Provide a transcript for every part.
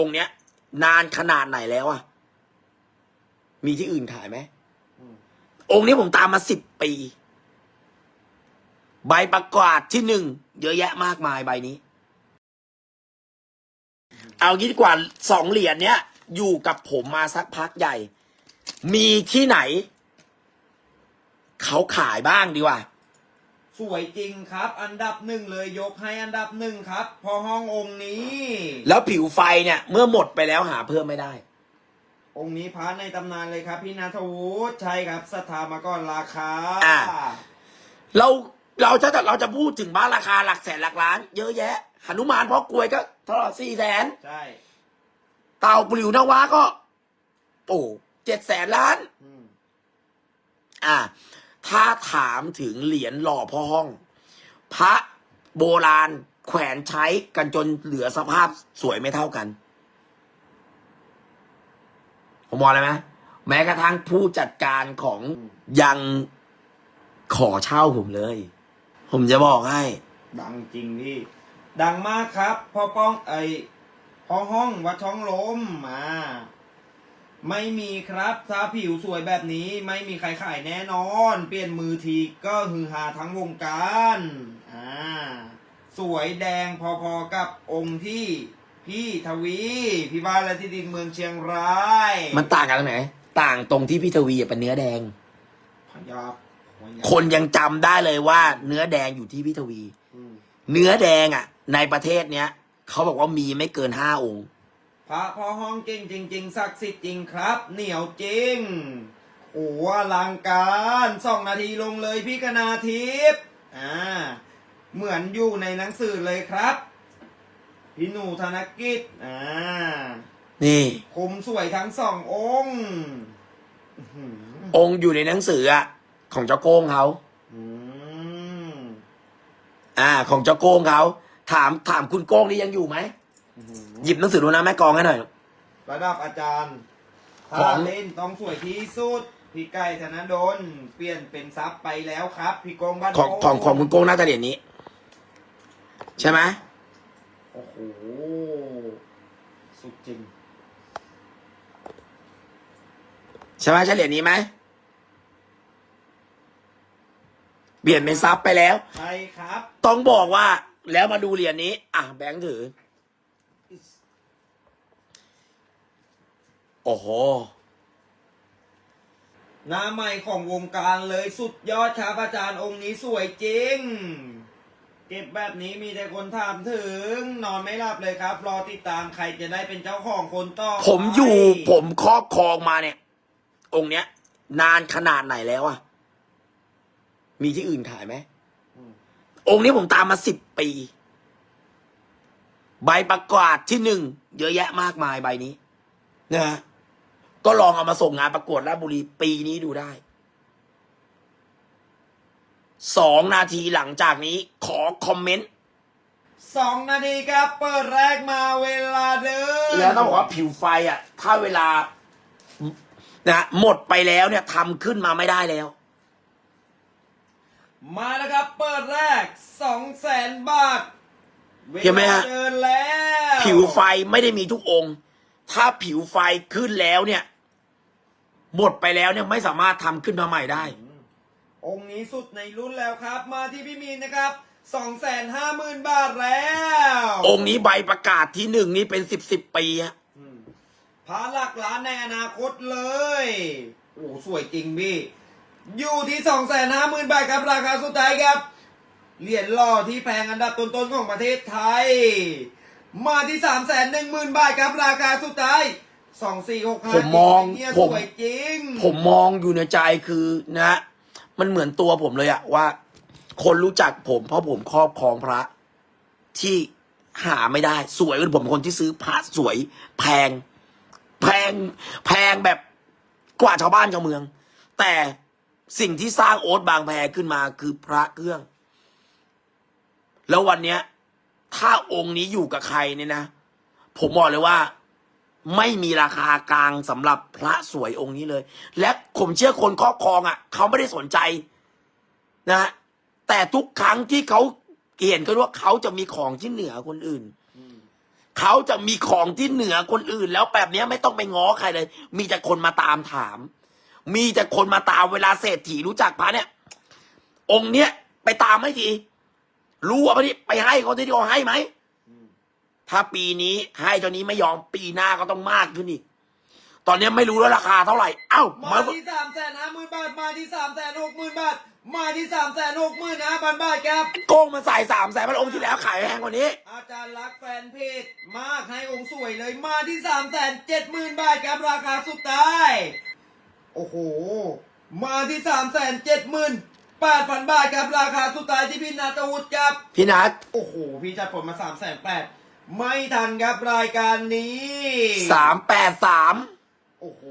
องค์เนี้ย นานขนาดไหนแล้วอะมีที่อื่นขายไหมอืมองค์นี้ผมตามมาสิบปี ใบประกาศที่หนึ่งเยอะแยะมากมายใบนี้ เอางี้ดีกว่าสองเหรียญเนี้ย อยู่กับผมมาสักพักใหญ่ มีที่ไหน เขาขายบ้างดีกว่า สวยจริงครับ อันดับหนึ่งเลยยกให้อันดับหนึ่งครับ พอห้ององค์นี้ แล้วผิวไฟเนี่ย เมื่อหมดไปแล้วหาเพิ่มไม่ได้ องค์นี้พระในตำนานเลยครับ พี่นาทวุฒิใช่ครับศรัทธามาก่อนราคาอ่า เราเราถ้าเราจะพูดถึงบ้านราคาหลักแสนหลักล้าน เยอะแยะหนุมานพ่อกลวยก็เท่าไหร่สี่แสนใช่เต่าปลิวนาวาก็โอ้เจ็ดแสนล้าน อืมอ่า ถ้าถามถึงเหรียญหล่อพ่อห้อง พระโบราณแขวนใช้กันจนเหลือสภาพสวยไม่เท่ากัน ผมบอกเลยไหมแม้กระทั่งผู้จัดการของยังขอเช่าผมเลย ผมจะบอกให้ ดังจริงพี่ ดังมากครับพ่อป้องไอพ่อห้องวัดช่องลมมา ไม่มีครับถ้าผิวสวยแบบนี้ไม่มีใครขายแน่นอน เปลี่ยนมือทีก็ฮือฮาทั้งวงการอ่าสวยแดงพอๆกับองค์ที่พี่ทวี พี่บ้านและที่ดินเมืองเชียงรายมันต่างกันตรงไหน ต่างตรงที่พี่ทวีเป็นเนื้อแดง พยาพยาคนยังจำได้เลยว่า เนื้อแดงอยู่ที่พี่ทวี อืมเนื้อแดงอะ ในประเทศเนี้ยเขาบอกว่ามีไม่เกินห้าองค์ พระพ่อห้องจริงจริงจริงศักดิ์สิทธิ์จริงครับ เหนียวจริงโอ้อลังการสองนาทีลงเลยพี่กนาทิพย์อ่าเหมือนอยู่ในหนังสือเลยครับพี่หนูธนกิจอ่านี่คมสวยทั้งสององค์อื้อหือองค์อยู่ในหนังสืออะของเจ้าโก้งเขาอืมอ่า ของเจ้าโก้งเขาถามถามคุณโก้งนี่ยังอยู่ไหมอื้อ หือหยิบหนังสือดูนะแม่กองให้หน่อย ระดับอาจารย์ขอถ้างเล่นต้องสวยที่สุด พี่ไก่ธนดลเปลี่ยนเป็นซับไปแล้วครับ พี่กงบ้านของของของคุณโก้งน่าจะเหรียญนี้ ใช่ไหมโอ้โห สุดจริง ใช่ไหมใช่เหรียญนี้ไหมเปลี่ยนเป็นซับไปแล้ว ใช่ครับ ต้องบอกว่าแล้วมาดูเหรียญนี้ อะแบงค์ถือ โอ้โห หน้าใหม่ของวงการเลยสุดยอดครับอาจารย์องค์นี้สวยจริง เก็บแบบนี้มีแต่คนถามถึง นอนไม่หลับเลยครับ รอติดตามใครจะได้เป็นเจ้าของคนต่อไปผมอยู่ผมครอบครองมาเนี่ย องค์เนี้ย นานขนาดไหนแล้วอะมีที่อื่นขายไหม อืมองค์นี้ผมตามมาสิบปี ใบประกาศที่หนึ่งเยอะแยะมากมายใบนี้นะฮะ ก็ลองเอามาส่งงานประกวดราชบุรีปีนี้ดูได้สองนาทีหลังจากนี้ขอคอมเมนต์สองนาทีครับเปิดแรกมาเวลาเดินแล้วต้องบอกว่าผิวไฟอะ ถ้าเวลานะหมดไปแล้วเนี่ยทำขึ้นมาไม่ได้แล้ว มาแล้วครับ เปิดแรกสองแสนบาทเห็นไหมฮะวลาเดินแล้วผิวไฟไม่ได้มีทุกองค์ ถ้าผิวไฟขึ้นแล้วเนี่ย หมดไปแล้วเนี่ยไม่สามารถทำขึ้นมาใหม่ได้ องค์นี้สุดในรุ่นแล้วครับ มาที่พี่มีนนะครับสองแสนห้าหมื่นบาทแล้วองค์นี้ใบประกาศที่หนึ่งนี่เป็นสิบสิบปีฮะอืมพาหลักล้านในอนาคตเลย โอ้สวยจริงพี่ อยู่ที่สองแสนห้าหมื่นบาทครับราคาสุดท้ายครับ เหรียญหล่อที่แพงอันดับต้นๆของประเทศไทย มาที่สามแสนหนึ่งหมื่นบาทครับราคาสุดท้ายสองสี่หกห้าผมมองเนี่ยผสมวยจริง ผมมองอยู่ในใจคือนะ มันเหมือนตัวผมเลยอะว่า คนรู้จักผมเพราะผมครอบครองพระ ที่หาไม่ได้ สวยคือผมเป็นคนที่ซื้อพระสวย แพง แพง แพงแบบกว่าชาวบ้านชาวเมือง แต่สิ่งที่สร้างโอ๊ตบางแพขึ้นมาคือพระเครื่อง แล้ววันเนี้ย ถ้าองค์นี้อยู่กับใครเนี่ยนะ ผมบอกเลยว่า ไม่มีราคากลางสำหรับพระสวยองค์นี้เลย และผมเชื่อคนครอบครองอะ เขาไม่ได้สนใจนะแต่ทุกครั้งที่เขาเห็นกันว่าเขาจะมีของที่เหนือคนอื่นเขาจะมีของที่เหนือคนอื่น แล้วแบบนี้ไม่ต้องไปง้อใครเลย มีแต่คนมาตามถาม มีแต่คนมาตามเวลาเศรษฐีรู้จักพระเนี่ย องค์เนี้ยไปตามให้ที รู้ว่าพระนี่ไปให้เขาที่เขาให้ไหมอืมถ้าปีนี้ให้เจ้านี้ไม่ยอมปีหน้าก็ต้องมากขึ้นอีกตอนเนี้ยไม่รู้แล้วราคาเท่าไหร่ เอ้ามามาที่สามแสนห้าหมื่นบาท มาที่สามแสนหกหมื่นบาท มาที่สามแสนหกหมื่นห้าพันบาทครับ โกงมาใส่สามแสนพันองค์ที่แล้วขายแพงกว่านี้ อาจารย์รักแฟนเพจมากให้องค์สวยเลย มาที่สามแสนเจ็ดหมื่นบาทครับราคาสุดท้าย โอ้โห มาที่สามแสนเจ็ดหมื่น แปดพันบาทครับราคาสุดท้ายที่พี่นาตวุฒิครับ พี่นัทโอ้โห พี่จัดผลมาสามแสนแปดไม่ทันครับรายการนี้สามแปดสามโอ้โห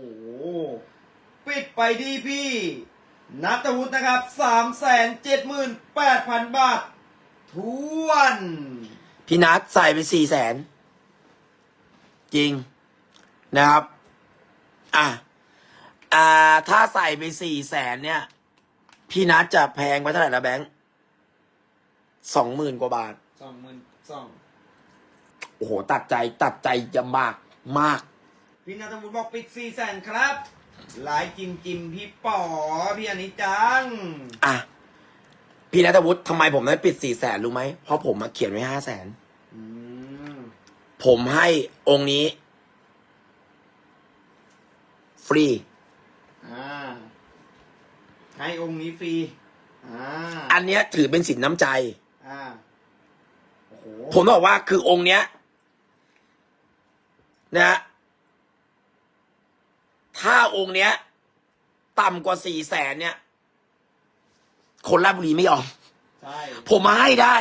ปิดไปที่พี่ นัตวุฒินะครับสามแสนเจ็ดหมื่นแปดพันบาททวน พี่นัทใส่ไปสี่แสนจริงนะครับ อะ อ่า ถ้าใส่ไปสี่แสนเนี่ย พี่นัทจะแพงไปเท่าไหร่ละแบงค์สองหมื่นกว่าบาท สองหมื่นสองโอ้โห ตัดใจตัดใจจะมากมาก พี่นัทวุฒิบอกปิดสี่แสนครับหลายจิมจิมพี่ป๋อพี่อนิจจัง อะ พี่นัทวุฒิทำไมผมได้ปิดสี่แสนรู้ไหม เพราะผมมาเขียนไว้ห้าแสน อืมผมให้องค์นี้ ฟรี อ่า ให้องค์นี้ฟรี อ่า อันเนี้ยถือเป็นสินน้ำใจ อ่า โอ้โห ผมบอกว่าคือองค์เนี้ยนะฮะถ้าองค์เนี้ย ต่ำกว่าสี่แสนเนี่ย คนราชบุรีไม่ยอม ใช่ ผมมาให้ได้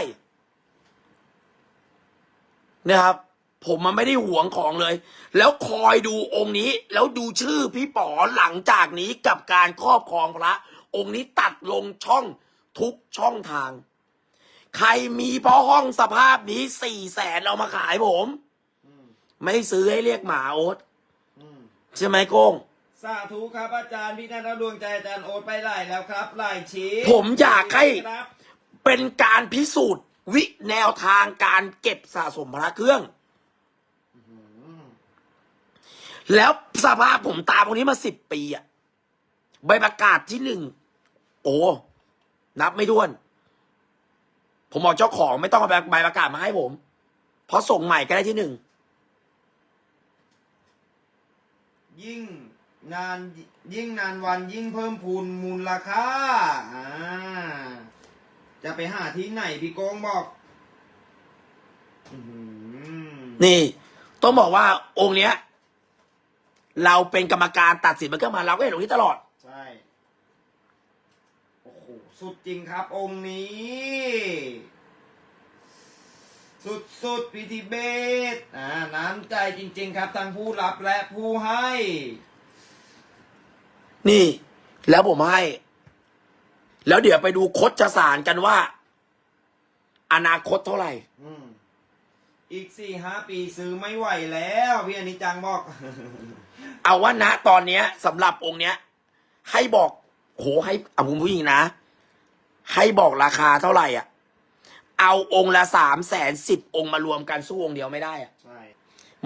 นะครับ ผมมันไม่ได้หวงของเลย แล้วคอยดูองค์นี้ แล้วดูชื่อพี่ป๋อหลังจากนี้กับการครอบครองพระ องค์นี้ตัดลงช่องทุกช่องทาง ใครมีพอห้องสภาพนี้สี่แสนเอามาขายผมอืมไม่ซื้อให้เรียกหมาโอ๊ตอืมใช่ไหมโก้งสาธุครับอาจารย์พี่นัทดวงใจอาจารย์โอตไปไล่แล้วครับไล่ชี้ผมอยากให้ครับเป็นการพิสูจน์ วิแนวทางการเก็บสะสมพระเครื่องอืมแล้วสภาพผมตามคนนี้มาสิบปีอะ ใบประกาศที่หนึ่งโอ้นับไม่ถ้วน ผมบอกเจ้าของไม่ต้องเอาใบประกาศมาให้ผม เพราะส่งใหม่ก็ได้ที่หนึ่งยิ่งนานยิ่งนานวันยิ่งเพิ่มพูนมูลราคาอ่าจะไปหาที่ไหนพี่โกงบอกอื้อหือนี่ ต้องบอกว่าองค์เนี้ย เราเป็นกรรมการตัดสินมันก็มาเราก็เห็นองค์นี้ตลอดใช่โอ้โหสุดจริงครับ องค์นี้ สุดสุดพิธีเบสอ่าน้ำใจจริง ๆ ครับทั้งผู้รับและผู้ให้ นี่ แล้วผมให้ แล้วเดี๋ยวไปดูคดจะสารกันว่า อนาคตเท่าไหร่ อืมอีกสี่ห้าปีซื้อไม่ไหวแล้ว พี่อนิจจังบอก เอาว่าณตอนเนี้ยสำหรับองค์เนี้ย ให้บอกโหให้เอาคุณผู้หญิงนะ ให้บอกราคาเท่าไหร่อะ เอาองค์ละสามแสนสิบองค์มารวมกันสู้องค์เดียวไม่ได้อะ ใช่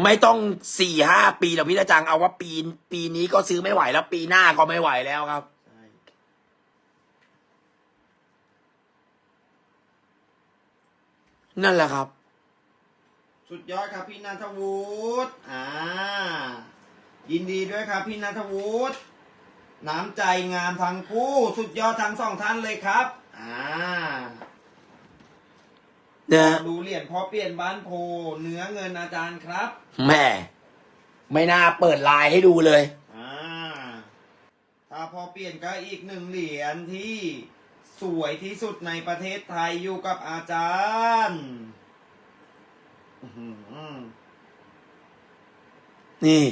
ไม่ต้องสี่ห้าปีหรอกพี่ตาจังเอาว่าปีปีนี้ก็ซื้อไม่ไหวแล้ว ปีหน้าก็ไม่ไหวแล้วครับ ใช่ นั่นแหละครับ สุดยอดครับพี่นัทวุฒิ อ่า ยินดีด้วยครับพี่นัทวุฒิ น้ำใจงามทั้งคู่สุดยอดทั้งสองท่านเลยครับ อ่าเนี่ยดูเหรียญพอเปลี่ยนบ้านโพเนื้อเงินอาจารย์ครับ แม่ ไม่น่าเปิดไลน์ให้ดูเลย อ่า ถ้าพอเปลี่ยนก็อีกหนึ่งเหรียญที่สวยที่สุดในประเทศไทยอยู่กับอาจารย์อื้อหือนี่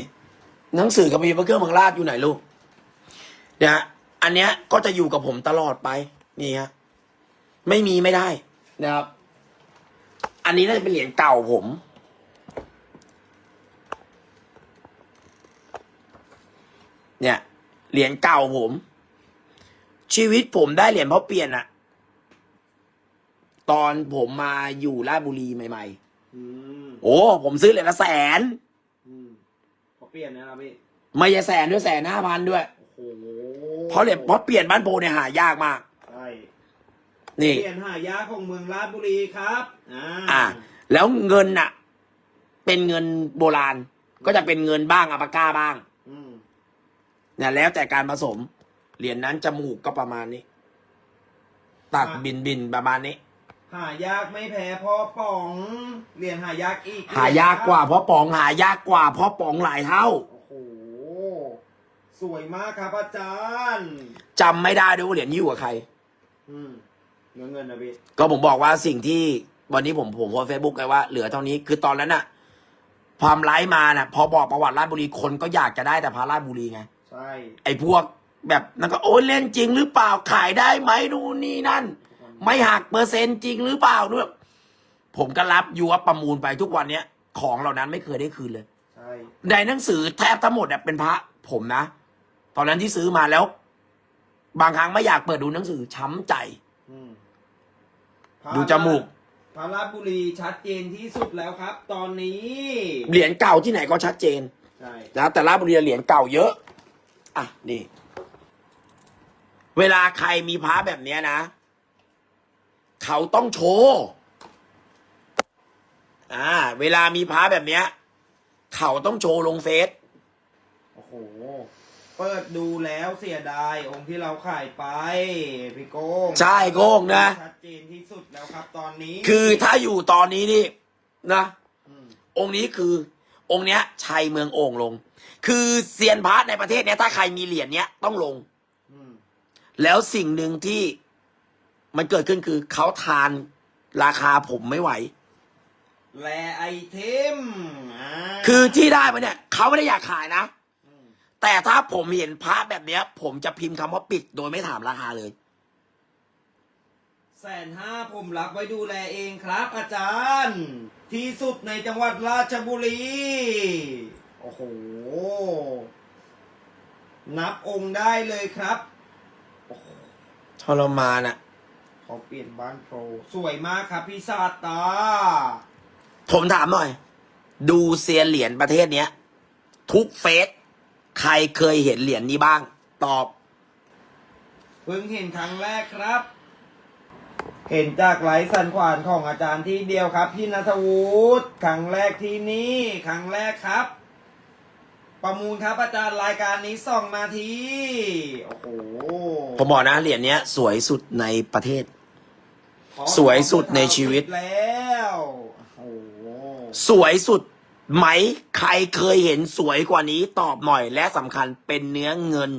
หนังสือกับมีพระเครื่องมังราชอยู่ไหนลูก เนี่ยอันเนี้ยก็จะอยู่กับผมตลอดไป นี่ฮะไม่มีไม่ได้นะครับ อันนี้น่าจะเป็นเหรียญเก่าผม เนี่ยเหรียญเก่าผม ชีวิตผมได้เหรียญเพราะเปลี่ยนอะตอนผมมาอยู่ราชบุรีใหม่ๆอืมโอ้ผมซื้อเหรียญละแสน อืมพอเปลี่ยนนะครับพี่ ไม่ใช่แสนด้วยแสนห้าพันด้วย โอ้โห เพราะเหรียญเพราะเปลี่ยนบ้านโพเนี่ยหายากมาก ใช่นี่ เปลี่ยนหายาของเมืองราชบุรีครับอ่าอ่า แล้วเงินน่ะ เป็นเงินโบราณ ก็จะเป็นเงินบ้างอัปาก้าบ้างอืมเนี่ยแล้วแต่การผสม เหรียญนั้นจมูกก็ประมาณนี้ ตัดบินบินประมาณนี้ หายากไม่แพ้พ่อป๋อง เหรียญหายากอีกหายากกว่าเพราะป๋องหายากกว่าเพราะป๋องหลายเท่าโอ้โห สวยมากครับอาจารย์ จำไม่ได้ด้วยว่าเหรียญนี้อยู่กับใคร อืมเงินเงินนะพี่ก็ผมบอกว่าสิ่งที่วันนี้ผมผมโพสเฟซบุ๊กไงว่าเหลือเท่านี้คือตอนนั้นน่ะ ความไลฟ์มาน่ะ พอบอกประวัติราชบุรีคนก็อยากจะได้แต่พาราชบุรีไง ใช่ไอ้พวกแบบนั่นก็โอ้ยเล่นจริงหรือเปล่าขายได้ไหมนู่นนี่นั่น ไม่หักเปอร์เซ็นต์จริงหรือเปล่าด้วยผมก็รับยูว่าประมูลไปทุกวันเนี้ย ของเหล่านั้นไม่เคยได้คืนเลย ใช่ในหนังสือแทบทั้งหมดเนี่ยเป็นพระผมนะ ตอนนั้นที่ซื้อมาแล้ว บางครั้งไม่อยากเปิดดูหนังสือช้ำใจ อืมดูจมูกพระราชบุรีชัดเจนที่สุดแล้วครับ ตอนนี้ เหรียญเก่าที่ไหนก็ชัดเจน ใช่ นะแต่ราชบุรีเหรียญเก่าเยอะ อะ นี่ เวลาใครมีพระแบบเนี้ยนะ เขาต้องโชว์อ่า เวลามีพระแบบเนี้ย เขาต้องโชว์ลงเฟซโอ้โห เปิดดูแล้วเสียดายองค์ที่เราขายไปพี่โก้งใช่โก้งนะ ชัดเจนที่สุดแล้วครับ ตอนนี้คือถ้าอยู่ตอนนี้นี่นะ มองค์นี้คือองค์เนี้ยชัยเมืองโอ่งลง คือเซียนพระในประเทศเนี้ยถ้าใครมีเหรียญเนี้ยต้องลง อืมแล้วสิ่งหนึ่งที่มันเกิดขึ้นคือเขาทานราคาผมไม่ไหว แลไอเทมอ่าคือที่ได้มาเนี่ยเขาไม่ได้อยากขายนะอืม แต่ถ้าผมเห็นพระแบบเนี้ย ผมจะพิมพ์คำว่าปิดโดยไม่ถามราคาเลย แสนห้าผมรับไว้ดูแลเองครับ อาจารย์ ที่สุดในจังหวัดราชบุรี โอ้โห นับองค์ได้เลยครับโอ้โหทรมานอะเขาเปลี่ยนบ้านโปร สวยมากครับพี่ซาตา ผมถามหน่อย ดูเซียนเหรียญประเทศเนี้ย ทุกเฟส ใครเคยเห็นเหรียญนี้บ้าง ตอบ เพิ่งเห็นครั้งแรกครับ เห็นจากไลฟ์สันขวานของอาจารย์ที่เดียวครับ พี่นัทวุฒิครั้งแรกที่นี่ครั้งแรกครับ ประมูลครับอาจารย์รายการนี้สองนาทีโอ้โหผมบอกนะเหรียญเนี้ย สวยสุดในประเทศ สวยสุดในชีวิต แล้วโอ้โห สวยสุด ไหมใครเคยเห็นสวยกว่านี้ตอบหน่อย และสำคัญเป็นเนื้อเงิน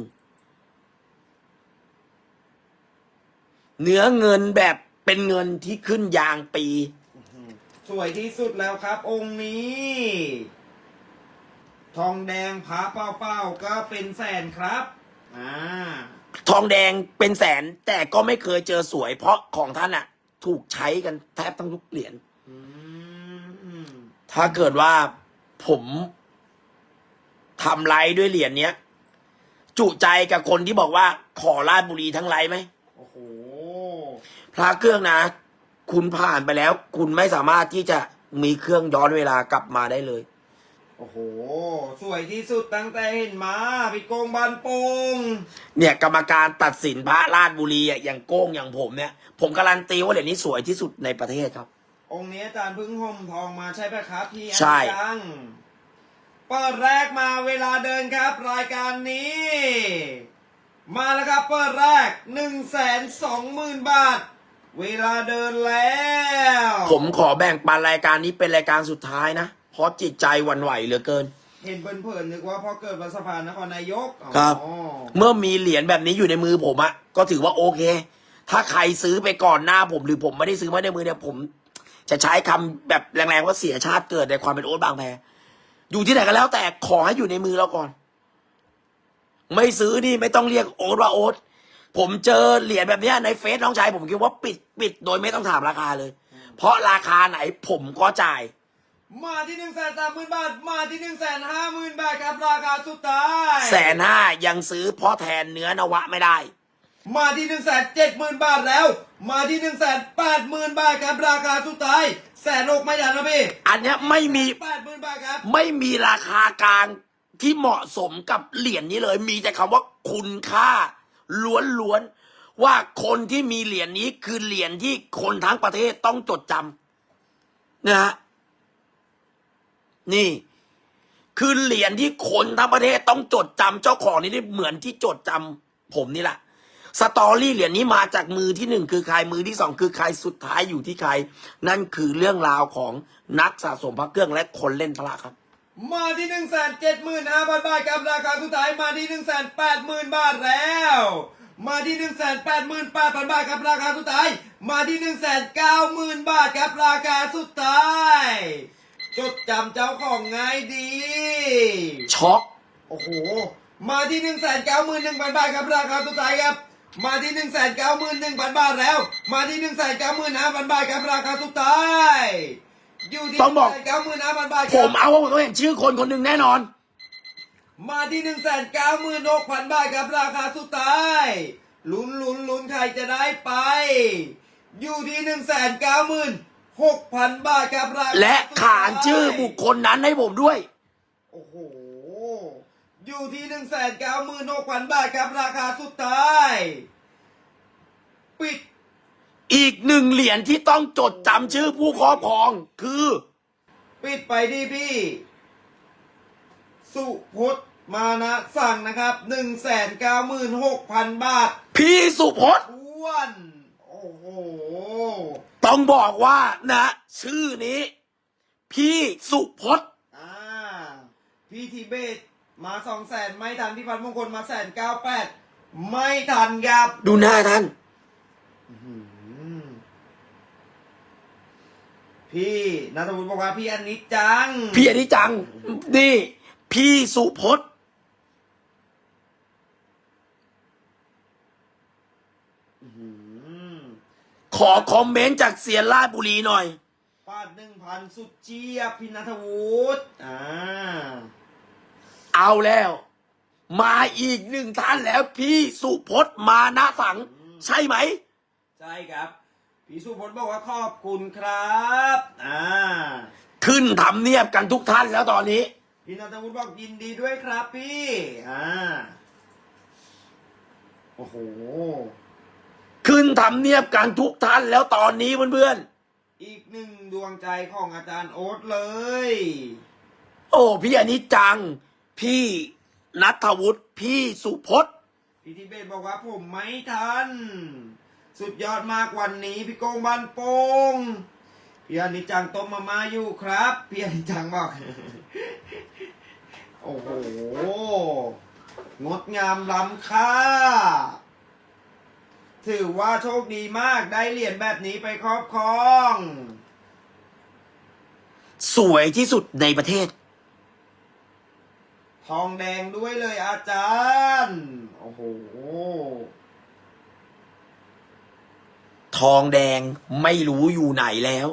เนื้อเงินแบบเป็นเงินที่ขึ้นยางปี สวยที่สุดแล้วครับ องค์นี้ ทองแดงพระเป้าๆก็เป็นแสนครับอ่าทองแดงเป็นแสนแต่ก็ไม่เคยเจอสวย เพราะของท่านอะถูกใช้กันแทบทั้งทุกเหรียญ อืม ถ้าเกิดว่า ผมทำไลฟ์ด้วยเหรียญเนี้ย จุใจกับคนที่บอกว่า ขอราชบุรีทั้งไลฟ์ไหมโอ้โหพระเครื่องนะ คุณผ่านไปแล้ว คุณไม่สามารถที่จะมีเครื่องย้อนเวลากลับมาได้เลย โอ้โห สวยที่สุดตั้งแต่เห็นมาพี่โกงบานโปงเนี่ยกรรมการตัดสินพระราชบุรีอะอย่างโก้งอย่างผมเนี่ย ผมการันตีว่าเหรียญนี้สวยที่สุดในประเทศครับ องค์นี้อาจารย์เพึ่งห่มทองมาใช่ไหมครับพี่ใช่ยังเปิดแรกมาเวลาเดินครับ รายการนี้ มาแล้วครับเปิดแรกหนึ่งแสนสองหมื่นบาท เวลาเดินแล้ว ผมขอแบ่งปันรายการนี้เป็นรายการสุดท้ายนะ เพราะจิตใจหวั่นไหวเหลือเกิน เห็นเผินๆนึกว่าพอเกิดวันสภานครนายกอ๋อครับ เมื่อมีเหรียญแบบนี้อยู่ในมือผมอะก็ถือว่าโอเค ถ้าใครซื้อไปก่อนหน้าผมหรือผมไม่ได้ซื้อมาในมือเนี่ยผม จะใช้คำแบบแรงๆว่าเสียชาติเกิดในความเป็นโอ๊ตบางแพอยู่ที่ไหนก็แล้ว แต่ขอให้อยู่ในมือเราก่อน ไม่ซื้อนี่ไม่ต้องเรียกโอ๊ตว่าโอ๊ตผมเจอเหรียญแบบเนี้ยในเฟซน้องชายผมคิดว่าปิดปิดโดยไม่ต้องถามราคาเลย เพราะราคาไหนผมก็จ่าย มาที่หนึ่งแสนสามหมื่นบาท มาที่หนึ่งแสนห้าหมื่นบาทครับราคาสุดท้ายแสนห้ายังซื้อเพ่อแทนเนื้อนวะไม่ได้ มาที่หนึ่งแสนเจ็ดหมื่นบาทแล้ว มาที่หนึ่งแสนแปดหมื่นบาทครับราคาสุดท้ายแสนหกไม่ทันนะพี่อันเนี้ยไม่มีแปดหมื่นบาทครับ ไม่มีราคากลางที่เหมาะสมกับเหรียญนี้เลย มีแต่คำว่าคุณค่า ล้วนๆว่าคนที่มีเหรียญนี้คือเหรียญที่คนทั้งประเทศต้องจดจำนะฮะนี่ คือเหรียญที่คนทั้งประเทศต้องจดจำเจ้าของนี่ได้เหมือนที่จดจำผมนี่แหละ สตอรี่เหรียญนี้มาจากมือที่หนึ่งคือใครมือที่สองคือใครสุดท้ายอยู่ที่ใคร นั่นคือเรื่องราวของนักสะสมพระเครื่องและคนเล่นพระครับ มาที่หนึ่งแสนเจ็ดหมื่นห้าพันบาทครับราคาสุดท้ายมาที่หนึ่งแสนแปดหมื่นบาทแล้ว มาที่หนึ่งแสนแปดหมื่นแปดพันบาทครับราคาสุดท้าย มาที่หนึ่งแสนเก้าหมื่นบาทครับราคาสุดท้ายจดจำเจ้าของง่ายดี ช็อก โอ้โห มาที่หนึ่งแสนเก้าหมื่นหนึ่งพันบาทครับราคาสุดท้ายครับ มาที่หนึ่งแสนเก้าหมื่นหนึ่งพันบาทแล้ว มาที่หนึ่งแสนเก้าหมื่นห้าพันบาทครับราคาสุดท้ายอยู่ที่ต้องบอก เก้าหมื่นห้าพันบาทคผรับ มเอาว่าผมเห็นชื่อคนคนหนึ่งแน่นอน มาที่หนึ่งแสนเก้าหมื่นหกพันบาทครับราคาสุดท้ายลุ้นลุ้นลุ้นใครจะได้ไป อยู่ที่หนึ่งแสนเก้าหมื่นหกพันบาทครับราคาและสุดท้ยขานชื่อบุคคลนั้นให้ผมด้วย โอ้โห อยู่ที่หนึ่งแสนเก้าหมื่นหกพันบาทครับราคาสุดท้าย ปิดอีกหนึ่งเหรียญที่ต้องจดจำชื่อผู้ครอบครองคือ ปิดไปที่พี่ สุพจน์มานะสั่งนะครับหนึ่งแสนเก้าหมื่นหกพันบาทพี่สุพจน์ท้วนโอ้โหต้องบอกว่านะ ชื่อนี้ พี่สุพจน์อ่าพี่ทีเบต มาสองแสนไม่ทันพี่พันธ์มงคลมาแสนเก้าแปดไม่ทันครับดูหน้าท่านอืมพี่นัทวุฒิบอกว่าพี่อันนี้จัง พี่อนิจจัง นี่ พี่สุพจน์อืมขอคอมเมนต์จากเสียนราชบุรีหน่อยปาดหนึ่งพันสุดเจี๊ยบพี่นัทวุฒิอ่า เอาแล้ว มาอีกหนึ่งท่านแล้วพี่สุพจน์มานะสัง ใช่ไหม ใช่ครับ พี่สุพจน์บอกว่าขอบคุณครับอ่าขึ้นทำเนียบกันทุกท่านแล้วตอนนี้ พี่นัทวุฒิบอกยินดีด้วยครับพี่อ่าโอ้โหขึ้นทำเนียบกันทุกท่านแล้วตอนนี้เพื่อนอีกหนึ่งดวงใจของอาจารย์โอ๊ตเลยๆโอ้พี่อนิจจัง พี่นัทวุฒิพี่สุพจน์ พี่ทิเบตบอกว่าผมไม่ทัน สุดยอดมากวันนี้ พี่โกงบันโปงพี่อนิจจังต้มมาม่าอยู่ครับพี่อนิจจังบอก โอ้โห งดงามล้ำค่า ถือว่าโชคดีมากได้เหรียญแบบนี้ไปครอบครอง สวยที่สุดในประเทศ ทองแดงด้วยเลยอาจารย์ โอ้โห ทองแดงไม่รู้อยู่ไหนแล้ว